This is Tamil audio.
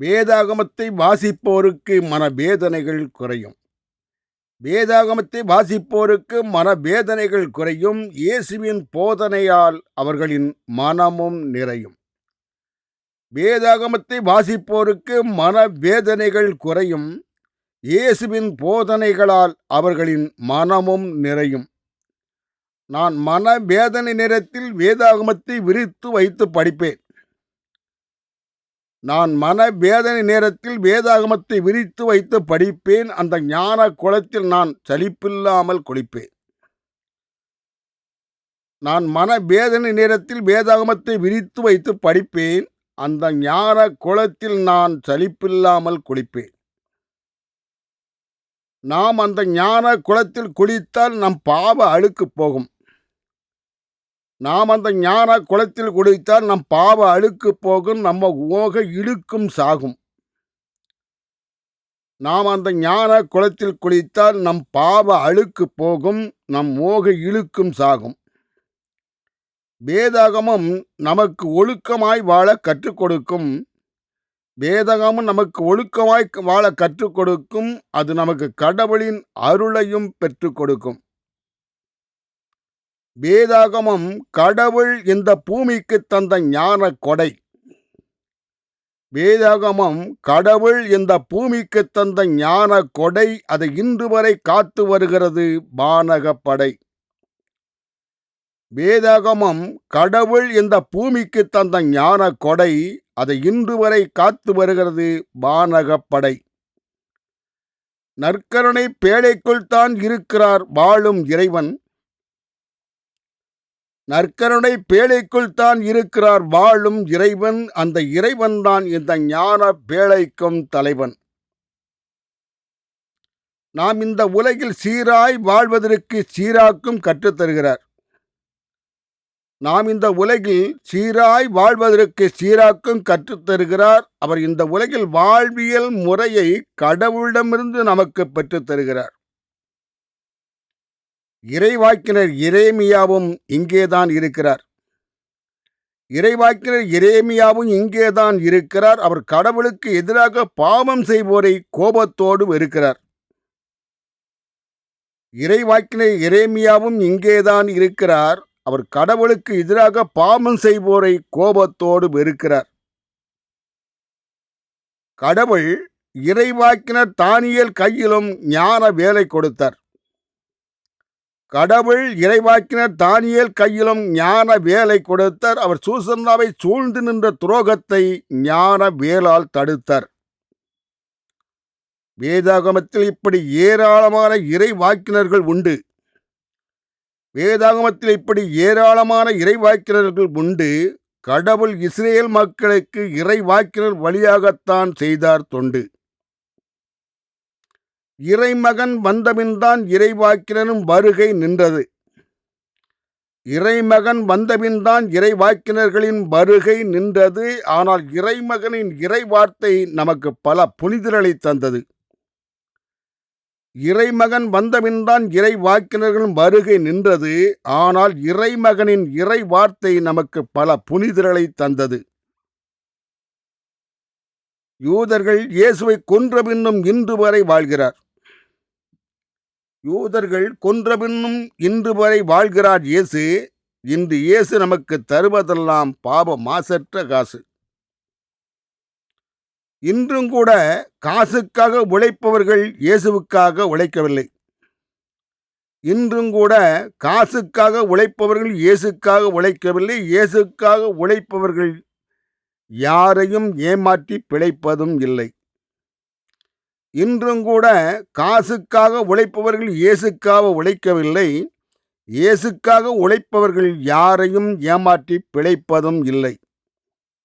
வேதாகமத்தை வாசிப்போருக்கு மனவேதனைகள் குறையும். வேதாகமத்தை வாசிப்போருக்கு மனவேதனைகள் குறையும். இயேசுவின் போதனையால் அவர்களின் மனமும் நிறையும். வேதாகமத்தை வாசிப்போருக்கு மனவேதனைகள் குறையும். இயேசுவின் போதனைகளால் அவர்களின் மனமும் நிறையும். நான் மனவேதனை நேரத்தில் வேதாகமத்தை விரித்து வைத்து படிப்பேன். நான் மன வேதனை நேரத்தில் வேதாகமத்தை விரித்து வைத்து படிப்பேன். அந்த ஞான குளத்தில் நான் சலிப்பில்லாமல் குளிப்பேன். நான் மன வேதனை நேரத்தில் வேதாகமத்தை விரித்து வைத்து படிப்பேன். அந்த ஞான குளத்தில் நான் சலிப்பில்லாமல் குளிப்பேன். நாம் அந்த ஞான குளத்தில் குளித்தால் நம் பாவ அழுக்கு போகும். நாம் அந்த ஞான குளத்தில் குளித்தால் நம் பாவ அழுக்கு போகும் நம்ம ஓக இழுக்கும் சாகும். நாம் அந்த ஞான குளத்தில் குளித்தால் நம் பாவ அழுக்கு போகும் நம் மோக இழுக்கும் சாகும். வேதாகமம் நமக்கு ஒழுக்கமாய் வாழ கற்றுக் கொடுக்கும். வேதகமும் நமக்கு ஒழுக்கமாய் வாழ கற்றுக் கொடுக்கும். அது நமக்கு கடவுளின் அருளையும் பெற்றுக் கொடுக்கும். வேதாகமம் கடவுள் இந்த பூமிக்கு தந்த ஞான கொடை. வேதாகமம் கடவுள் இந்த பூமிக்கு தந்த ஞான கொடை அதை இன்று வரை காத்து வருகிறது பானகப்படை வேதாகமம் கடவுள் இந்த பூமிக்கு தந்த ஞான கொடை அதை இன்று வரை காத்து வருகிறது பானகப்படை படை. நற்கருணை பேழைக்குள் தான் இருக்கிறார் வாழும் இறைவன். நற்கருணை பேழைக்குள் தான் இருக்கிறார் வாழும் இறைவன். அந்த இறைவன் தான் இந்த ஞான பேழைக்கும் தலைவன். நாம் இந்த உலகில் சீராய் வாழ்வதற்கு சீராக்கும் கற்றுத்தருகிறார் நாம் இந்த உலகில் சீராய் வாழ்வதற்கு சீராக்கும் கற்றுத்தருகிறார் அவர் இந்த உலகில் வாழ்வியல் முறையை கடவுளிடமிருந்து நமக்கு பெற்றுத் தருகிறார். இறைவாக்கினர் இறைமியாவும் இங்கேதான் இருக்கிறார். இறைவாக்கினர் இறைமியாவும் இங்கேதான் இருக்கிறார். அவர் கடவுளுக்கு எதிராக பாவம் செய்வோரை கோபத்தோடு வெறுக்கிறார். இறைவாக்கினர் இறைமியாவும் இங்கேதான் இருக்கிறார். அவர் கடவுளுக்கு எதிராக பாவம் செய்வோரை கோபத்தோடு வெறுக்கிறார். கடவுள் இறைவாக்கினர் தானியல் கையிலும் ஞான வேலை கொடுத்தார். கடவுள் இறைவாக்கினர் தானியல் கையிலும் ஞான வேலை கொடுத்தார். அவர் சூசன்னாவை சூழ்ந்து நின்ற துரோகத்தை ஞான வேலால் தடுத்தார். வேதாகமத்தில் இப்படி ஏராளமான இறைவாக்கினர்கள் உண்டு. வேதாகமத்தில் இப்படி ஏராளமான இறைவாக்கினர்கள் உண்டு. கடவுள் இஸ்ரேல் மக்களுக்கு இறைவாக்கினர் வழியாகத்தான் செய்தார் தொண்டு. இறைமகன் வந்தபின்தான் இறைவாக்கினரும் வருகை நின்றது. இறைமகன் வந்தபின்தான் இறைவாக்கினர்களின் வருகை நின்றது. ஆனால் இறைமகனின் இறைவார்த்தை நமக்கு பல புனிதர்களை தந்தது. இறைமகன் வந்தபின்தான் இறைவாக்கினர்களின் வருகை நின்றது. ஆனால் இறைமகனின் இறை வார்த்தை நமக்கு பல புனிதர்களை தந்தது. யூதர்கள் இயேசுவை கொன்ற பின்னும் இன்று வரை வாழ்கிறார். யூதர்கள் கொன்ற பின்னும் இன்று வரை வாழ்கிறார் இயேசு. இன்று இயேசு நமக்கு தருவதெல்லாம் பாப மாசற்ற காசு. இன்றும் கூட காசுக்காக உழைப்பவர்கள் இயேசுவுக்காக உழைக்கவில்லை. இன்றும் கூட காசுக்காக உழைப்பவர்கள் இயேசுக்காக உழைக்கவில்லை. இயேசுக்காக உழைப்பவர்கள் யாரையும் ஏமாற்றி பிழைப்பதும் இல்லை. இன்றும் கூட காசுக்காக உழைப்பவர்கள் இயேசுக்காக உழைக்கவில்லை. இயேசுக்காக உழைப்பவர்கள் யாரையும் ஏமாற்றி பிழைப்பதும் இல்லை.